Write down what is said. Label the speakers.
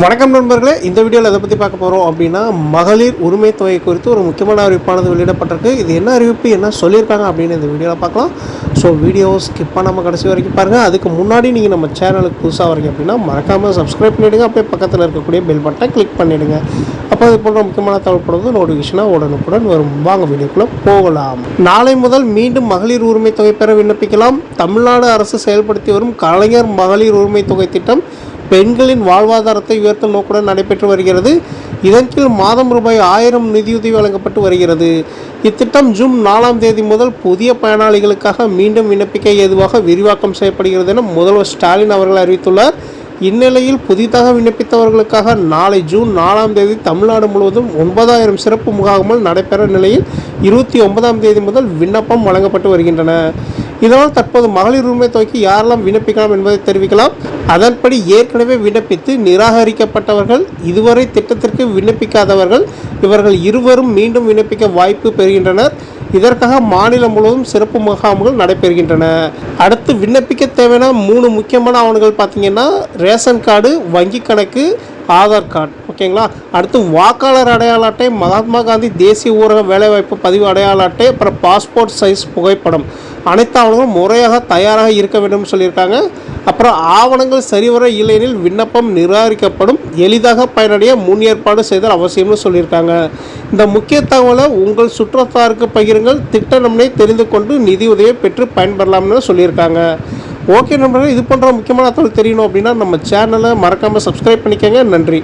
Speaker 1: வணக்கம் நண்பர்களே. இந்த வீடியோவில் எதை பற்றி பார்க்க போகிறோம் அப்படின்னா மகளிர் உரிமை தொகை குறித்து ஒரு முக்கியமான அறிவிப்பானது வெளியிடப்பட்டிருக்கு. இது என்ன அறிவிப்பு என்ன சொல்லியிருக்காங்க அப்படின்னு இந்த வீடியோவில் பார்க்கலாம். ஸோ வீடியோ ஸ்கிப் பண்ணாமல் கடைசி வரைக்கும் பாருங்கள் அதுக்கு முன்னாடி நீங்கள் நம்ம சேனலுக்கு புதுசாக வரீங்க அப்படின்னா மறக்காமல் சப்ஸ்கிரைப் பண்ணிவிடுங்க அப்படியே பக்கத்தில் இருக்கக்கூடிய பெல் பட்டனை கிளிக் பண்ணிவிடுங்க அப்போ இது போன்ற முக்கியமான தகவல்படுறது நோட்டிஃபிகேஷனாக உடனுக்குடன் வரும். வாங்க வீடியோக்குள்ளே போகலாம். நாளை முதல் மீண்டும் மகளிர் உரிமை தொகை பெற விண்ணப்பிக்கலாம். தமிழ்நாடு அரசு செயல்படுத்தி வரும் கலைஞர் மகளிர் உரிமை தொகை திட்டம் பெண்களின் வாழ்வாதாரத்தை உயர்த்தும் நோக்குடன் நடைபெற்று வருகிறது. இதன் கீழ் மாதம் ரூபாய் ஆயிரம் நிதியுதவி வழங்கப்பட்டு வருகிறது. இத்திட்டம் ஜூன் நாலாம் தேதி முதல் புதிய பயனாளிகளுக்காக மீண்டும் விண்ணப்பிக்க ஏதுவாக விரிவாக்கம் செய்யப்படுகிறது என முதல்வர் ஸ்டாலின் அவர்கள் அறிவித்துள்ளார். இந்நிலையில் புதிதாக விண்ணப்பித்தவர்களுக்காக நாளை ஜூன் நாலாம் தேதி தமிழ்நாடு முழுவதும் ஒன்பதாயிரம் சிறப்பு முகாம்கள் நடைபெற நிலையில் இருபத்தி ஒன்பதாம் தேதி முதல் விண்ணப்பம் வழங்கப்பட்டு வருகின்றன. இதனால் தற்போது மகளிர் உரிமை தொகைக்கு யாரெல்லாம் விண்ணப்பிக்கலாம் என்பதை தெரிவிக்கலாம். அதன்படி ஏற்கனவே விண்ணப்பித்து நிராகரிக்கப்பட்டவர்கள் இதுவரை திட்டத்திற்கு விண்ணப்பிக்காதவர்கள் இவர்கள் இருவரும் மீண்டும் விண்ணப்பிக்க வாய்ப்பு பெறுகின்றனர். இதற்காக மாநிலம் முழுவதும் சிறப்பு முகாம்கள் நடைபெறுகின்றன. அடுத்து விண்ணப்பிக்க தேவையான மூணு முக்கியமான ஆவணங்கள் பார்த்தீங்கன்னா ரேஷன் கார்டு வங்கி கணக்கு ஆதார் கார்டு. ஓகேங்களா? அடுத்து வாக்காளர் அடையாள அட்டை மகாத்மா காந்தி தேசிய ஊரக வேலைவாய்ப்பு பதிவு அடையாள அட்டை அப்புறம் பாஸ்போர்ட் சைஸ் புகைப்படம். அனைத்து ஆவணங்களும் முறையாக தயாராக இருக்க வேண்டும் சொல்லியிருக்காங்க. அப்புறம் ஆவணங்கள் சரிவர இல்லையெனில் விண்ணப்பம் நிராகரிக்கப்படும். எளிதாக பயனடைய முன் ஏற்பாடு செய்தல் அவசியம்னு சொல்லியிருக்காங்க. இந்த முக்கிய தகவலை உங்கள் சுற்றத்தாருக்கு பகிருங்கள். திட்ட நம்மளே தெரிந்து கொண்டு நிதி உதவியை பெற்று பயன்பெறலாம்னு சொல்லியிருக்காங்க. ஓகே நண்பர்களே இது போன்ற முக்கியமான தகவல் தெரியணும் அப்படின்னா நம்ம சேனலை மறக்காமல் சப்ஸ்கிரைப் பண்ணிக்கோங்க. நன்றி.